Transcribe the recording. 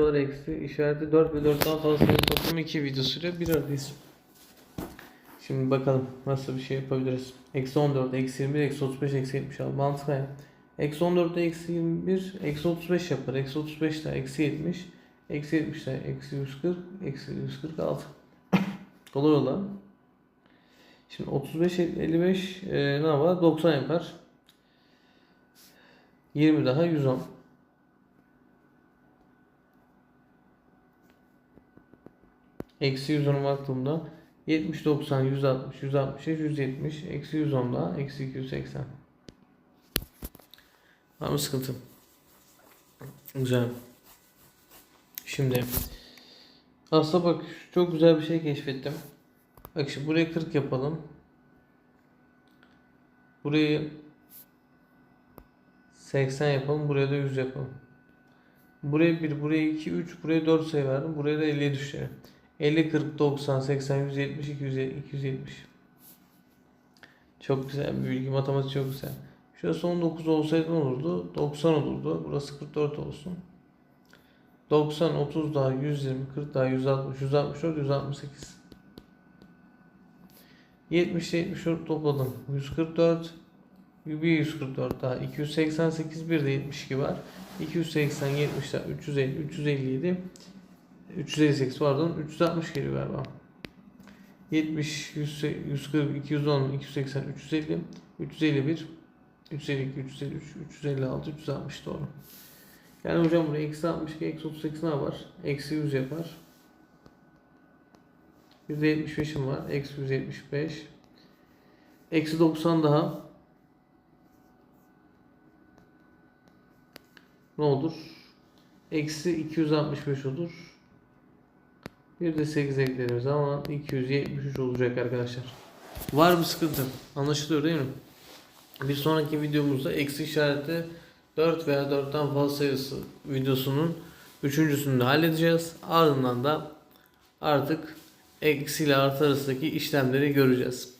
Var eksi işareti 4 ve 4'ten fazla sayı toplamı 2 videosuyla bir aradayız. Şimdi bakalım nasıl bir şey yapabiliriz. Eksi 14, eksi 21, eksi 35, eksi 76 mantık aynı. Eksi 14 eksi 21, eksi 35 yapar. Eksi 35 daha eksi 70, eksi 70 daha eksi 140, eksi 146. Kolay olan. Şimdi 35, 55 e, ne yapar? 90 yapar. 20 daha 110. Eksi 110'a baktığımda 70, 90, 160, 165, 170, eksi 110 daha, eksi 280. Var mı sıkıntı? Güzel. Şimdi aslında bak çok güzel bir şey keşfettim. Bak şimdi buraya 40 yapalım. Burayı 80 yapalım. Buraya da 100 yapalım. Buraya 1, buraya 2, 3, buraya 4 sayı verdim. Buraya da 50'ye düşelim. 50, 40, 90, 80, 170, 270, 270. Çok güzel bir bilgi. Matematik çok güzel. Şurası 19 olsaydı ne olurdu? 90 olurdu. Burası 44 olsun. 90, 30 daha 120, 40 daha 160, 164, 168. 70 74 topladım. 144 bir 144 daha 288 bir de 72 var. 280 70 daha 350 357 358 pardon 360 geliyor galiba. 70 100, 140 210 280 350 351 352 353 356 360 doğru. Yani hocam buraya eksi 62 eksi 38 ne yapar? Eksi 100 yapar. %75'im var. Eksi 175. Eksi 90 daha. Ne olur? Eksi 265 olur. Bir de 8 eklediğimiz zaman 273 olacak arkadaşlar. Var bir sıkıntı. Anlaşılıyor değil mi? Bir sonraki videomuzda eksi işareti 4 veya 4'ten fazla sayısı videosunun üçüncüsünü de halledeceğiz. Ardından da artık eksi ile artı arasındaki işlemleri göreceğiz.